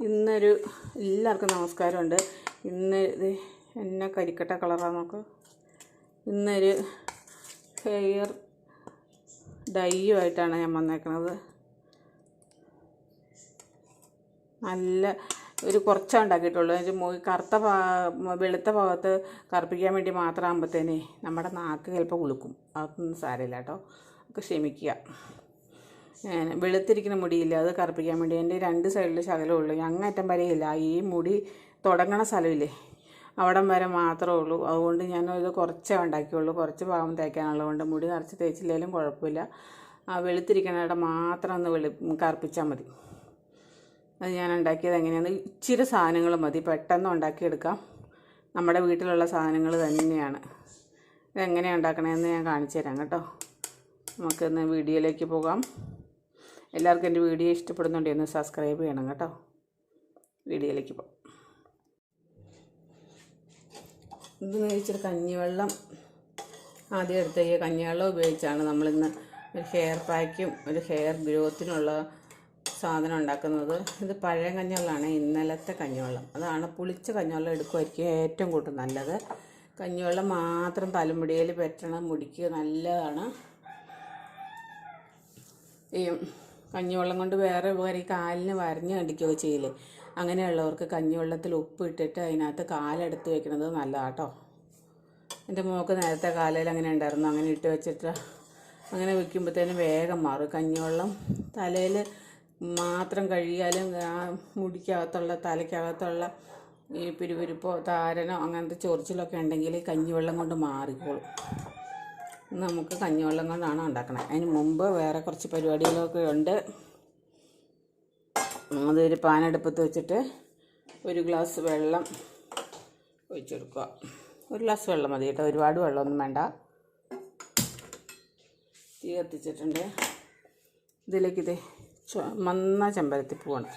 ഇന്നൊരു എല്ലാവർക്കും നമസ്കാരമുണ്ട്. ഇന്ന് ഇത് എന്നെ കരിക്കട്ട കളറാണ് നോക്ക് ഇന്നൊരു ഹെയർ ഡൈയുമായിട്ടാണ് ഞാൻ വന്നേക്കുന്നത് നല്ല ഒരു കുറച്ചാണ് ഉണ്ടാക്കിയിട്ടുള്ളൂ. അതിന്റെ മു- കറുത്ത ഭാ വെളുത്ത ഭാഗത്ത് കറുപ്പിക്കാൻ വേണ്ടി മാത്രം ആകുമ്പോഴത്തേനേ നമ്മുടെ നാക്ക് ചിലപ്പോൾ കുളിക്കും അതൊന്നും സാരമില്ല കേട്ടോ. ഒക്കെ ക്ഷമിക്കുക. വെളുത്തിരിക്കുന്ന മുടിയില്ല അത് കറുപ്പിക്കാൻ വേണ്ടി. എന്റെ രണ്ട് സൈഡിൽ ശകലമുള്ളൂ അങ്ങറ്റം വരെയില്ല. ഈ മുടി തുടങ്ങണ സ്ഥലമില്ലേ അവിടം വരെ മാത്രമേ ഉള്ളൂ. അതുകൊണ്ട് ഞാൻ ഇത് കുറച്ചേ ഉണ്ടാക്കിയുള്ളൂ. കുറച്ച് ഭാഗം തേക്കാനുള്ളതുകൊണ്ട് മുടി നിറച്ച് തേച്ചില്ലെങ്കിലും കുഴപ്പമില്ല. ആ വെളുത്തിരിക്കണയുടെ മാത്രം ഒന്ന് വെളു കറുപ്പിച്ചാൽ മതി. അത് ഞാൻ ഉണ്ടാക്കിയത് എങ്ങനെയാണ് ഇച്ചിരി സാധനങ്ങൾ മതി. പെട്ടെന്ന് ഉണ്ടാക്കിയെടുക്കാം. നമ്മുടെ വീട്ടിലുള്ള സാധനങ്ങൾ തന്നെയാണ്. ഇതെങ്ങനെയാണ് ഉണ്ടാക്കണതെന്ന് ഞാൻ കാണിച്ചു തരാം കേട്ടോ. നമുക്കിന്ന് വീഡിയോയിലേക്ക് പോകാം. എല്ലാവർക്കും എന്റെ വീഡിയോ ഇഷ്ടപ്പെടുന്നുണ്ടെങ്കിൽ ഒന്ന് സബ്സ്ക്രൈബ് ചെയ്യണം കേട്ടോ. വീഡിയോയിലേക്ക് പോകാം ഇത് ഇച്ചിരി കഞ്ഞിവെള്ളം ആദ്യം എടുത്ത ഈ കഞ്ഞിവെള്ളം ഉപയോഗിച്ചാണ് നമ്മളിന്ന് ഒരു ഹെയർ പാക്കും ഒരു ഹെയർ ഗ്രോത്തിനുള്ള സാധനം ഉണ്ടാക്കുന്നത്. ഇത് പഴയ കഞ്ഞിവെള്ളമാണ് ഇന്നലത്തെ കഞ്ഞിവെള്ളം. അതാണ് പുളിച്ച കഞ്ഞിവെള്ളം എടുക്കുമായിരിക്കും ഏറ്റവും കൂടുതൽ നല്ലത്. കഞ്ഞിവെള്ളം മാത്രം തലമുടിയിൽ പറ്റണം മുടിക്കുക നല്ലതാണ്. ഈ കഞ്ഞിവെള്ളം കൊണ്ട് വേറെ ഉപകാരം ഈ കാലിന് വരഞ്ഞ് കണ്ടിക്കുക ചെയ്യില്ലേ? അങ്ങനെയുള്ളവർക്ക് കഞ്ഞിവെള്ളത്തിൽ ഉപ്പ് ഇട്ടിട്ട് അതിനകത്ത് കാലെടുത്ത് വെക്കുന്നത് നല്ലതാട്ടോ. എന്റെ മോൾക്ക് നേരത്തെ കാലയിൽ അങ്ങനെ ഉണ്ടായിരുന്നു. അങ്ങനെ ഇട്ട് വെച്ചിട്ട് അങ്ങനെ വെക്കുമ്പോഴത്തേനും വേഗം മാറും. കഞ്ഞിവെള്ളം തലയിൽ മാത്രം കഴിയാലും ആ മുടിക്കകത്തുള്ള തലയ്ക്കകത്തുള്ള ഈ പിരിപിരിപ്പോ താരനോ അങ്ങനത്തെ ചൊറിച്ചിലൊക്കെ ഉണ്ടെങ്കിൽ കഞ്ഞിവെള്ളം കൊണ്ട് മാറിക്കോളും. നമുക്ക് കഞ്ഞിവെള്ളം കൊണ്ടാണ് ഉണ്ടാക്കണത് അതിന് മുമ്പ് വേറെ കുറച്ച് പരിപാടികളൊക്കെ ഉണ്ട്. അതൊരു പാനെടുപ്പത്ത് വെച്ചിട്ട് ഒരു ഗ്ലാസ് വെള്ളം ഒഴിച്ചെടുക്കുക ഒരു ഗ്ലാസ് വെള്ളം മതി കേട്ടോ. ഒരുപാട് വെള്ളമൊന്നും വേണ്ട. തീ കത്തിച്ചിട്ടുണ്ട്. ഇതിലേക്ക് ഇത് ചുമന്ന ചെമ്പരത്തിപ്പൂവാണ്.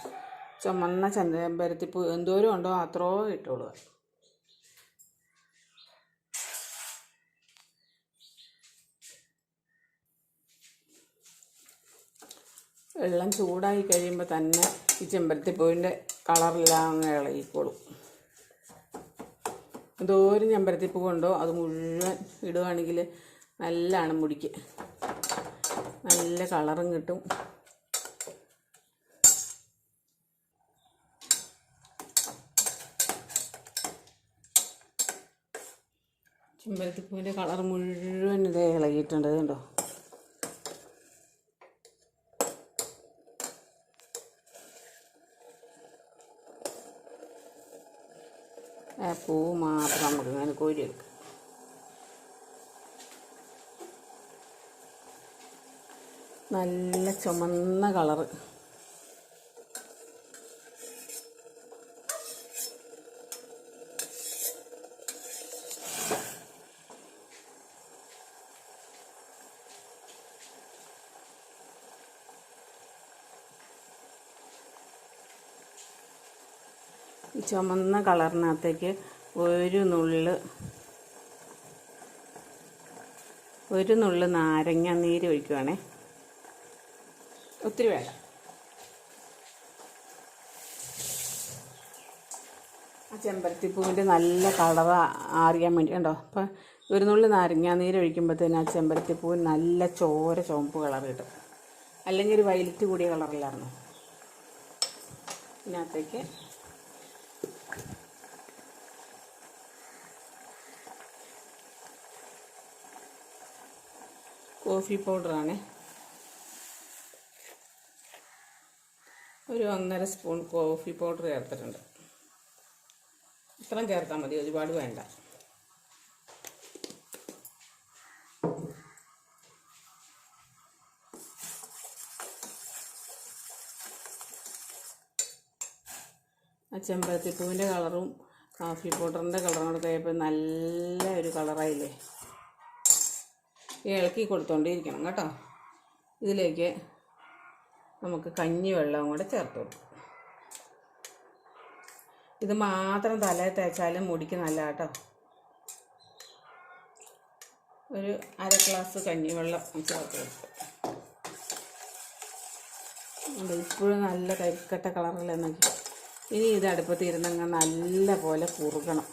ചുമന്ന ചെമ്പരത്തിപ്പൂ എന്തോരം ഉണ്ടോ? അത്രയോ ഇട്ടോളുക വെള്ളം ചൂടായി കഴിയുമ്പോൾ തന്നെ ഈ ചെമ്പരത്തിപ്പൂവിന്റെ കളറെല്ലാം അങ്ങ് ഇളകിക്കോളും. എന്തോരം ചെമ്പരത്തിപ്പൂ കൊണ്ടോ അത് മുഴുവൻ ഇടുകയാണെങ്കിൽ നല്ലതാണ് മുടിക്ക്. നല്ല കളറും കിട്ടും. ചെമ്പരത്തിപ്പൂവിന്റെ കളർ മുഴുവൻ ഇതേ ഇളകിയിട്ടുണ്ട്. കണ്ടോ? പൂ മാത്രം നമുക്ക് ഇങ്ങനെ കോരി എടുക്കാം. നല്ല ചുമന്ന കളറ്. ഈ ചുമന്ന കളറിനകത്തേക്ക് ഒരു നുള്ളു ഒരു നുള്ള് നാരങ്ങ നീര് ഒഴിക്കുവാണേ. ഒത്തിരി വേണം ആ ചെമ്പരത്തിപ്പൂവിന്റെ നല്ല കളർ അറിയാൻ വേണ്ടി കണ്ടോ? അപ്പം ഒരു നുള്ളി നാരങ്ങ നീര് ഒഴിക്കുമ്പോഴത്തേന് ആ ചെമ്പരത്തിപ്പൂവിന് നല്ല ചോര ചുവപ്പ് കളർ കിട്ടും. അല്ലെങ്കിൽ ഒരു വയലറ്റ് കൂടിയ കളറിലായിരുന്നു. ഇതിനകത്തേക്ക് കോഫി പൗഡറാണ്. ഒരു ഒന്നര സ്പൂൺ കോഫി പൗഡർ ചേർത്തിട്ടുണ്ട്. ഇത്രയും ചേർത്താൽ മതി ഒരുപാട് വേണ്ട. ആ ചെമ്പരത്തിപ്പൂവിന്റെ കളറും കോഫി പൗഡറിന്റെ കളറും കൂടെ കഴിയപ്പോൾ നല്ല ഒരു കളറായില്ലേ? ഇളക്കി കൊടുത്തോണ്ടിരിക്കണം കേട്ടോ. ഇതിലേക്ക് നമുക്ക് കഞ്ഞി വെള്ളവും കൂടെ ചേർത്ത് കൊടുക്കും. ഇത് മാത്രം തലയിൽ തേച്ചാലും മുടിക്ക് നല്ല കേട്ടോ. ഒരു അര ഗ്ലാസ് കഞ്ഞിവെള്ളം ചേർത്ത് കൊടുക്കും. ഇപ്പോഴും നല്ല കരിക്കട്ട കളറിൽ നോക്കി ഇനി ഇത് അടുപ്പത്തിരുന്നങ്ങ് നല്ല പോലെ കുറുകണം.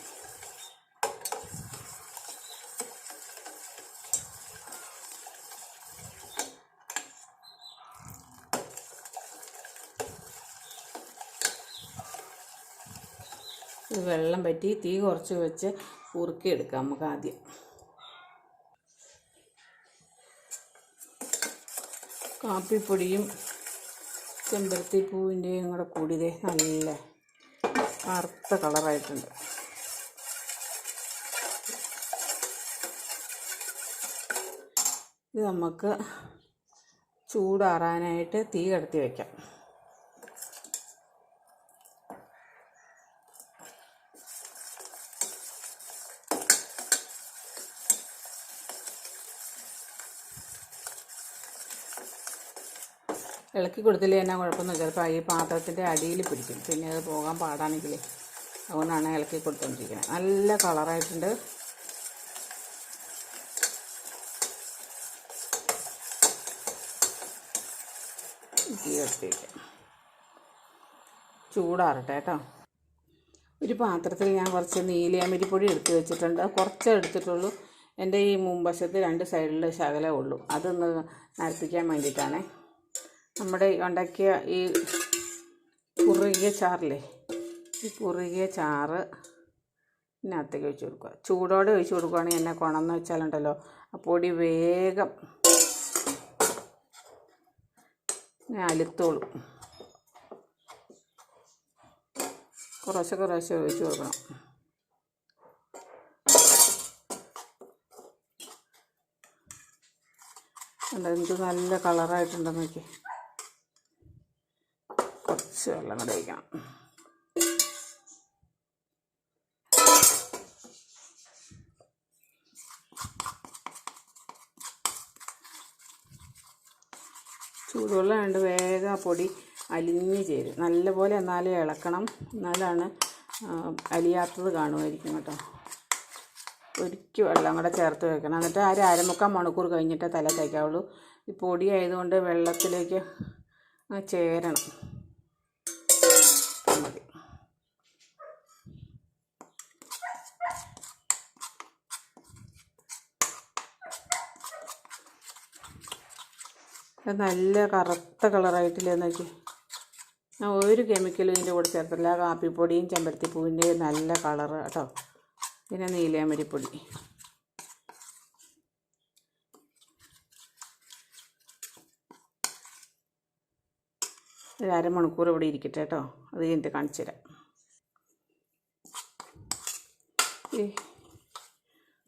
വെള്ളം പറ്റി തീ കുറച്ച് വെച്ച് കുറുക്കിയെടുക്കാം നമുക്ക് ആദ്യം. കാപ്പിപ്പൊടിയും ചെമ്പരത്തിപ്പൂവിന്റെയും കൂടെ കൂടിയതേ നല്ല കറുത്ത കളറായിട്ടുണ്ട്. ഇത് നമുക്ക് ചൂടാറാനായിട്ട് തീ കടത്തി വയ്ക്കാം ഇളക്കി കൊടുത്തില്ലേ എന്നാ കുഴപ്പമൊന്നും ചിലപ്പോൾ ഈ പാത്രത്തിന്റെ അടിയിൽ പിടിക്കും. പിന്നെ അത് പോകാൻ പാടാണെങ്കിലേ അതുകൊണ്ടാണ് ഇളക്കി കൊടുത്തോണ്ടിരിക്കുന്നത്. നല്ല കളറായിട്ടുണ്ട്. ചൂടാറട്ടെ കേട്ടോ. ഒരു പാത്രത്തിൽ ഞാൻ കുറച്ച് നീലിയാമരിപ്പൊടി എടുത്ത് വെച്ചിട്ടുണ്ട്. കുറച്ചേ എടുത്തിട്ടുള്ളൂ. എന്റെ ഈ മുമ്പശത്ത് രണ്ട് സൈഡിൽ ശകലേ ഉള്ളൂ. അതൊന്ന് നരപ്പിക്കാൻ വേണ്ടിയിട്ടാണേ. നമ്മുടെ ഉണ്ടാക്കിയ ഈ കുറുകിയ ചാറില്ലേ? ഈ കുറുകിയ ചാറ് ഇതിനകത്തേക്ക് ഒഴിച്ച് കൊടുക്കുക. ചൂടോടെ ഒഴിച്ച് കൊടുക്കുകയാണെങ്കിൽ എന്നെ കൊണമെന്ന് വെച്ചാലുണ്ടല്ലോ. ആ പൊടി വേഗം അലുത്തോളും കുറേശ്ശെ കുറേശ്ശെ ഒഴിച്ച് കൊടുക്കണം. എന്താ എന്ത് നല്ല കളറായിട്ടുണ്ടെന്ന് നോക്കി വെള്ളം കൂടെ ഒഴിക്കണം. ചൂടുവെള്ളം ഉണ്ട് വേഗം ആ പൊടി അലിഞ്ഞ് ചേരും. നല്ലപോലെ എന്നാലേ ഇളക്കണം. എന്നാലാണ് അലിയാത്തത് കാണുമായിരിക്കും കേട്ടോ. ഒരിക്കൽ വെള്ളം കൂടെ ചേർത്ത് വെക്കണം. എന്നിട്ട് ആ ഒരു അരമുക്കാൽ മണിക്കൂർ കഴിഞ്ഞിട്ടേ തല തേക്കാവുള്ളൂ. ഈ പൊടി ആയതുകൊണ്ട് വെള്ളത്തിലേക്ക് ചേരണം മതി ഇത് നല്ല കറുത്ത കളറായിട്ടില്ലേ നോക്കി. ഞാൻ ഒരു കെമിക്കലും ഇതിന്റെ കൂടെ ചേർത്തില്ല കാപ്പിപ്പൊടിയും ചെമ്പരത്തിപ്പൂവിന്റെയും നല്ല കളറ് കേട്ടോ. പിന്നെ നീലയമരിപ്പൊടി ഒരു അരമണിക്കൂർ ഇവിടെ ഇരിക്കട്ടെ കേട്ടോ. അത് കഴിഞ്ഞിട്ട് കാണിച്ചു തരാം.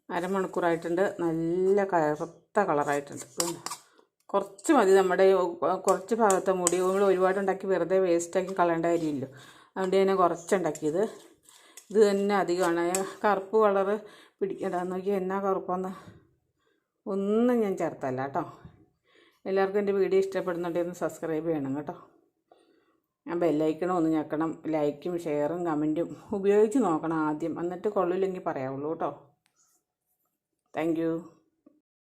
അരമണിക്കൂറായിട്ടുണ്ട്. നല്ല കറുത്ത കളറായിട്ടുണ്ട്. കുറച്ച് മതി നമ്മുടെ കുറച്ച് ഭാഗത്തെ മുടി. നമ്മൾ ഒരുപാട് ഉണ്ടാക്കി വെറുതെ വേസ്റ്റാക്കി കളയേണ്ട കാര്യമില്ലല്ലോ അതുകൊണ്ട് ഞാൻ കുറച്ചുണ്ടാക്കിയത്. ഇത് തന്നെ അധികമാണ്. കറുപ്പ് കളറ് പിടിക്കണ്ട നോക്കി എന്നാ കറുപ്പാന്ന്. ഒന്നും ഞാൻ ചേർത്തല്ല കേട്ടോ. എല്ലാവർക്കും എന്റെ വീഡിയോ ഇഷ്ടപ്പെടുന്നുണ്ടെങ്കിൽ ഒന്ന് സബ്സ്ക്രൈബ് ചെയ്യണം കേട്ടോ. ഞാൻ ബെല്ലൈക്കണം ഒന്ന് ഞെക്കണം. ലൈക്കും ഷെയറും കമന്റും ഉപയോഗിച്ച് നോക്കണം ആദ്യം. എന്നിട്ട് കൊള്ളില്ലെങ്കിൽ പറയാവുള്ളൂ കേട്ടോ. താങ്ക്